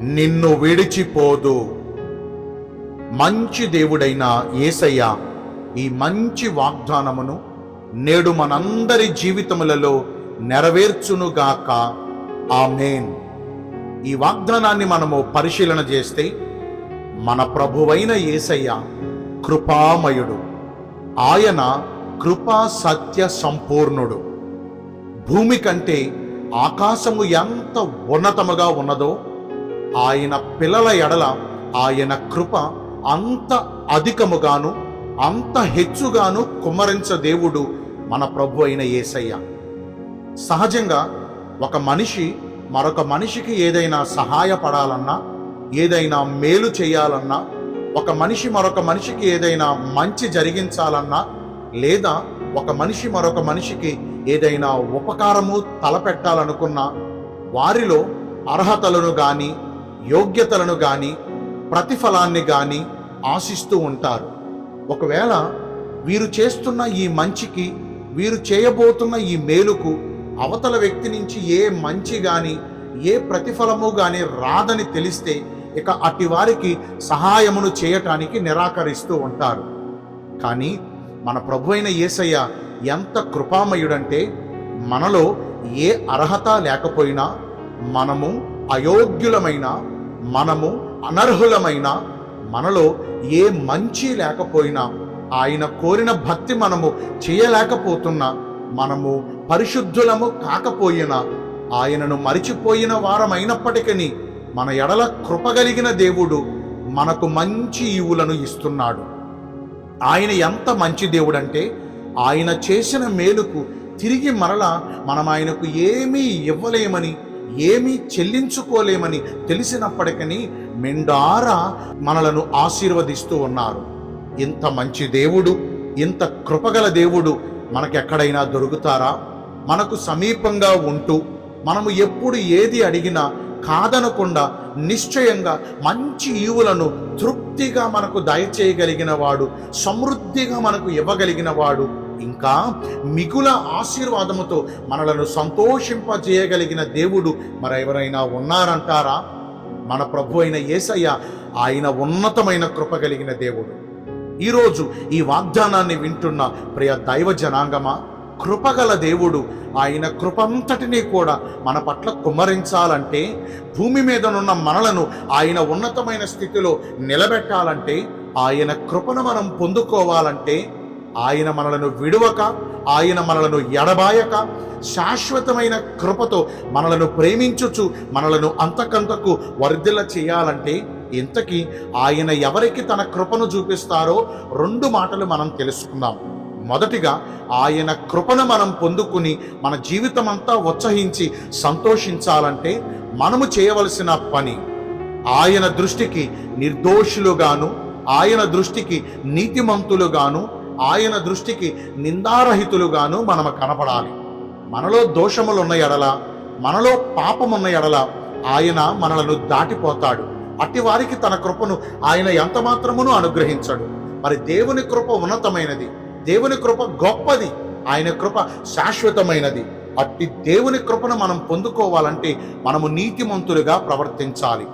నిన్ను విడిచిపోదు. మంచి దేవుడైన ఏసయ్య ఈ మంచి వాగ్దానమును నేడు మనందరి జీవితములలో నెరవేర్చునుగాక. ఆమెన్. ఈ వాగ్దానాన్ని మనము పరిశీలన చేస్తే మన ప్రభువైన యేసయ్య కృపామయుడు. ఆయన కృపా సత్య సంపూర్ణుడు. భూమి కంటే ఆకాశము ఎంత ఉన్నతముగా ఉన్నదో ఆయన పిల్లల ఎడల ఆయన కృప అంత అధికముగాను అంత హెచ్చుగాను కుమ్మరించ దేవుడు మన ప్రభు అయిన యేసయ్య సహజంగా ఒక మనిషి మరొక మనిషికి ఏదైనా సహాయపడాలన్నా ఏదైనా మేలు చేయాలన్నా ఒక మనిషి మరొక మనిషికి ఏదైనా మంచి జరిగించాలన్నా లేదా ఒక మనిషి మరొక మనిషికి ఏదైనా ఉపకారము తలపెట్టాలనుకున్నా వారిలో అర్హతలను కానీ యోగ్యతలను గాని ప్రతిఫలాన్ని గాని ఆశిస్తూ ఉంటారు. ఒకవేళ వీరు చేస్తున్న ఈ మంచికి వీరు చేయబోతున్న ఈ మేలుకు అవతల వ్యక్తి నుంచి ఏ మంచి గాని ఏ ప్రతిఫలము గాని రాదని తెలిస్తే ఇక అట్టి వారికి సహాయమును చేయటానికి నిరాకరిస్తూ ఉంటారు. కానీ మన ప్రభు అయిన యేసయ్య ఎంత కృపామయుడంటే మనలో ఏ అర్హత లేకపోయినా మనము అయోగ్యులమైన మనము అనర్హులమైన మనలో ఏ మంచి లేకపోయినా ఆయన కోరిన భక్తి మనము చేయలేకపోతున్నా మనము పరిశుద్ధులము కాకపోయినా ఆయనను మరిచిపోయిన వారమైనప్పటికీ మన ఎడల కృపగలిగిన దేవుడు మనకు మంచి ఈవులను ఇస్తున్నాడు. ఆయన ఎంత మంచి దేవుడంటే ఆయన చేసిన మేలుకు తిరిగి మరలా మనం ఆయనకు ఏమీ ఇవ్వలేమని ఏమీ చెల్లించుకోలేమని తెలిసినప్పటికీ మెండారా మనలను ఆశీర్వదిస్తూ ఉన్నారు. ఇంత మంచి దేవుడు ఇంత కృపగల దేవుడు మనకెక్కడైనా దొరుకుతారా? మనకు సమీపంగా ఉంటూ మనము ఎప్పుడు ఏది అడిగినా కాదనకుండా నిశ్చయంగా మంచి ఈవులను తృప్తిగా మనకు దయచేయగలిగిన వాడు సమృద్ధిగా మనకు ఇవ్వగలిగిన వాడు ఇంకా మిగుల ఆశీర్వాదముతో మనలను సంతోషింపజేయగలిగిన దేవుడు మరెవరైనా ఉన్నారంటారా? మన ప్రభు అయిన యేసయ్య ఆయన ఉన్నతమైన కృప కలిగిన దేవుడు. ఈరోజు ఈ వాగ్దానాన్ని వింటున్న ప్రియ దైవ జనాంగమా కృపగల దేవుడు ఆయన కృపంతటినీ కూడా మన పట్ల కుమ్మరించాలంటే భూమి మీదనున్న మనలను ఆయన ఉన్నతమైన స్థితిలో నిలబెట్టాలంటే ఆయన కృపను మనం పొందుకోవాలంటే ఆయన మనలను విడువక ఆయన మనలను ఎడబాయక శాశ్వతమైన కృపతో మనలను ప్రేమించుచు మనలను అంతకంతకు వర్ధిల చేయాలంటే ఇంతకీ ఆయన ఎవరికి తన కృపను చూపిస్తారో రెండు మాటలు మనం తెలుసుకుందాం. మొదటిగా ఆయన కృపను మనం పొందుకుని మన జీవితం అంతా ఉత్సహించి సంతోషించాలంటే మనము చేయవలసిన పని ఆయన దృష్టికి నిర్దోషులుగాను ఆయన దృష్టికి నీతిమంతులుగాను ఆయన దృష్టికి నిందారహితులుగాను మనం కనపడాలి. మనలో దోషములున్న ఎడల మనలో పాపమున్న ఎడల ఆయన మనలను దాటిపోతాడు. అట్టి వారికి తన కృపను ఆయన ఎంత మాత్రమును అనుగ్రహించడు. మరి దేవుని కృప ఉన్నతమైనది. దేవుని కృప గొప్పది. ఆయన కృప శాశ్వతమైనది. అట్టి దేవుని కృపను మనం పొందుకోవాలంటే మనము నీతిమంతులుగా ప్రవర్తించాలి.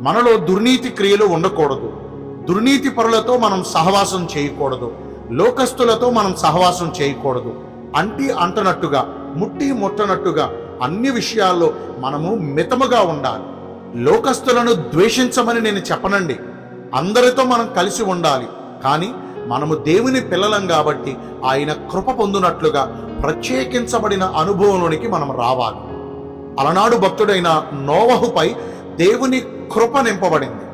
మనలో దుర్నీతి క్రియలు ఉండకూడదు. దుర్నీతి పరులతో మనం సహవాసం చేయకూడదు. లోకస్తులతో మనం సహవాసం చేయకూడదు. అంటి అంటనట్టుగా ముట్టి ముట్టనట్టుగా అన్ని విషయాల్లో మనము మితముగా ఉండాలి. లోకస్తులను ద్వేషించమని నేను చెప్పనండి. అందరితో మనం కలిసి ఉండాలి. కానీ మనము దేవుని పిల్లలం కాబట్టి ఆయన కృప పొందినట్లుగా ప్రత్యేకించబడిన అనుభవంలోనికి మనం రావాలి. అలనాడు భక్తుడైన నోవహుపై దేవుని కృప నింపబడింది.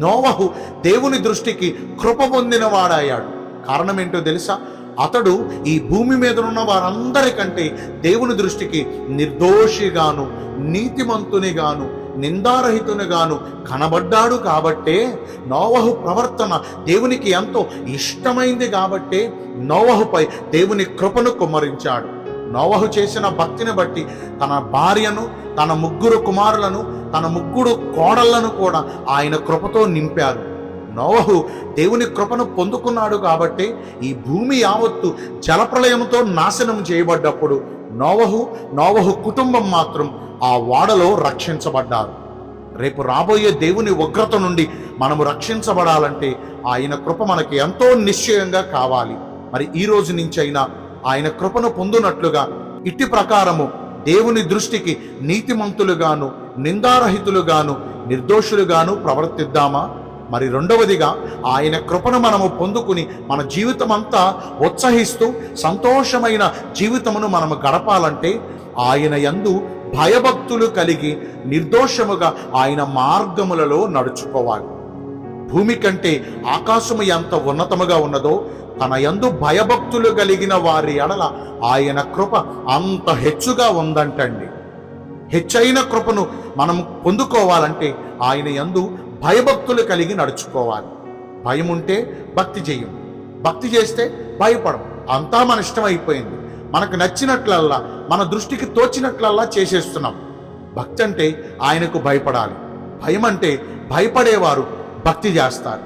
నోవహు దేవుని దృష్టికి కృప పొందినవాడయ్యాడు. కారణం ఏంటో తెలుసా? అతడు ఈ భూమి మీద ఉన్న వారందరికంటే దేవుని దృష్టికి నిర్దోషిగాను నీతిమంతునిగాను నిందారహితునిగాను కనబడ్డాడు కాబట్టే నోవహు ప్రవర్తన దేవునికి ఎంతో ఇష్టమైంది కాబట్టే నోవహుపై దేవుని కృపను కుమ్మరించాడు. నోవహు చేసిన భక్తిని బట్టి తన భార్యను తన ముగ్గురు కుమారులను తన ముగ్గురు కోడళ్ళను కూడా ఆయన కృపతో నింపారు నోవహు దేవుని కృపను పొందుకున్నాడు కాబట్టి ఈ భూమి యావత్తు జలప్రలయంతో నాశనం చేయబడ్డప్పుడు నోవహు నోవహు కుటుంబం మాత్రం ఆ వాడలో రక్షించబడ్డారు. రేపు రాబోయే దేవుని ఉగ్రత నుండి మనము రక్షించబడాలంటే ఆయన కృప మనకి ఎంతో నిశ్చయంగా కావాలి. మరి ఈ రోజు నుంచి అయినా ఆయన కృపను పొందునట్లుగా ఇట్టి ప్రకారము దేవుని దృష్టికి నీతిమంతులుగాను నిందారహితులుగాను నిర్దోషులుగాను ప్రవర్తిద్దామా? మరి రెండవదిగా ఆయన కృపను మనము పొందుకుని మన జీవితం అంతా ఉత్సహిస్తూ సంతోషమైన జీవితమును మనము గడపాలంటే ఆయన యందు భయభక్తులు కలిగి నిర్దోషముగా ఆయన మార్గములలో నడుచుకోవాలి. భూమి కంటే ఆకాశము ఎంత ఉన్నతముగా ఉన్నదో తన యందు భయభక్తులు కలిగిన వారి ఎడల ఆయన కృప అంత హెచ్చుగా ఉందంటండి. హెచ్చైన కృపను మనం పొందుకోవాలంటే ఆయన యందు భయభక్తులు కలిగి నడుచుకోవాలి. భయం ఉంటే భక్తి చేయం భక్తి చేస్తే భయపడం. అంతా మన ఇష్టం అయిపోయింది మనకు నచ్చినట్లల్లా మన దృష్టికి తోచినట్లల్లా చేసేస్తున్నాం. భక్తి అంటే ఆయనకు భయపడాలి. భయం అంటే భయపడేవారు భక్తి చేస్తారు.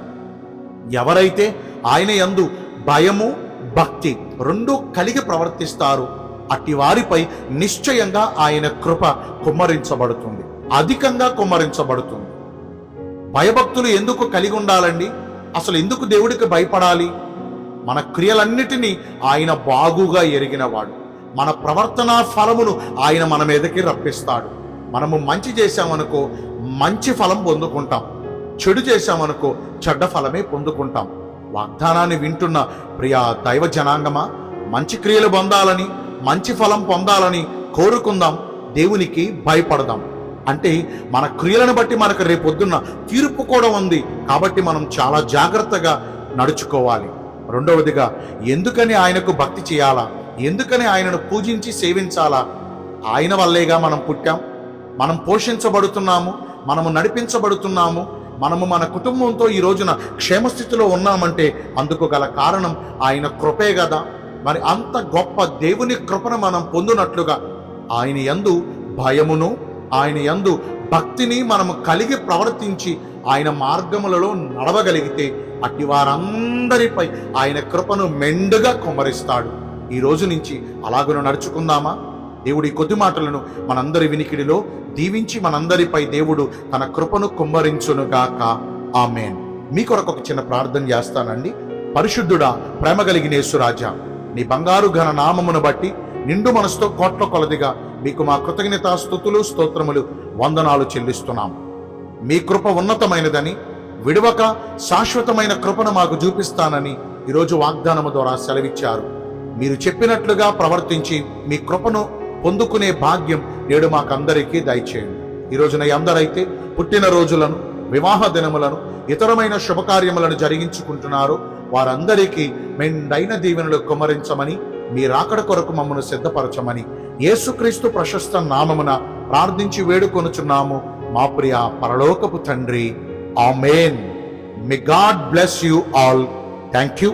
ఎవరైతే ఆయన యందు భయము భక్తి రెండు కలిగి ప్రవర్తిస్తారు అట్టి వారిపై నిశ్చయంగా ఆయన కృప కుమ్మరించబడుతుంది. అధికంగా కుమ్మరించబడుతుంది. భయభక్తులు ఎందుకు కలిగి ఉండాలండి? అసలు ఎందుకు దేవుడికి భయపడాలి? మన క్రియలన్నిటినీ ఆయన బాగుగా ఎరిగినవాడు. మన ప్రవర్తన ఫలమును ఆయన మన మీదకి రప్పిస్తాడు. మనము మంచి చేశామనుకో మంచి ఫలం పొందుకుంటాం. చెడు చేశామనుకో చెడ్డ ఫలమే పొందుకుంటాం. వాగ్దానాన్ని వింటున్న ప్రియా దైవ జనాంగమా? మంచి క్రియలు పొందాలని మంచి ఫలం పొందాలని కోరుకుందాం. దేవునికి భయపడదాం. అంటే మన క్రియలను బట్టి మనకు రేపొద్దున్న తీర్పు కూడా ఉంది. కాబట్టి మనం చాలా జాగ్రత్తగా నడుచుకోవాలి. రెండవదిగా ఎందుకని ఆయనకు భక్తి చేయాలా? ఎందుకని ఆయనను పూజించి సేవించాలా? ఆయన వల్లేగా మనం పుట్టాం. మనం పోషించబడుతున్నాము. మనము నడిపించబడుతున్నాము. మనము మన కుటుంబంతో ఈ రోజున క్షేమస్థితిలో ఉన్నామంటే అందుకు గల కారణం ఆయన కృపే కదా మరి అంత గొప్ప దేవుని కృపను మనం పొందినట్లుగా ఆయన యందు భయమును ఆయన యందు భక్తిని మనము కలిగి ప్రవర్తించి ఆయన మార్గములలో నడవగలిగితే అట్టి వారందరిపై ఆయన కృపను మెండుగా కుమ్మరిస్తాడు. ఈ రోజు నుంచి అలాగను నడుచుకుందామా? దేవుడి కొద్ది మాటలను మనందరి వినికిడిలో దీవించి మనందరిపై దేవుడు తన కృపను కుమ్మరించునుగాక. ఆమెన్. మీ కొరకు ఒక చిన్న ప్రార్థన చేస్తానండి. పరిశుద్ధుడా ప్రేమ కలిగిన యేసురాజా నీ బంగారు ఘన నామమును బట్టి నిండు మనసుతో కోట్ల కొలదిగా మీకు మా కృతజ్ఞత స్థుతులు స్తోత్రములు వందనాలు చెల్లిస్తున్నాం మీ కృప ఉన్నతమైనదని విడవక శాశ్వతమైన కృపను మాకు చూపిస్తానని ఈరోజు వాగ్దానము ద్వారా సెలవిచ్చారు. మీరు చెప్పినట్లుగా ప్రవర్తించి మీ కృపను పొందుకునే భాగ్యం నేడు మాకందరికీ దయచేయండి. ఈ రోజున అందరైతే పుట్టినరోజులను వివాహ దినములను ఇతరమైన శుభకార్యములను జరిగించుకుంటున్నారు. వారందరికీ మెండైన దీవెనలు కుమరించమని మీ రాకడ కొరకు మమ్మను సిద్ధపరచమని యేసుక్రీస్తు ప్రశస్త నామమున ప్రార్థించి వేడుకొనుచున్నాము. మా ప్రియ పరలోకపు తండ్రి amen. May God bless you all thank you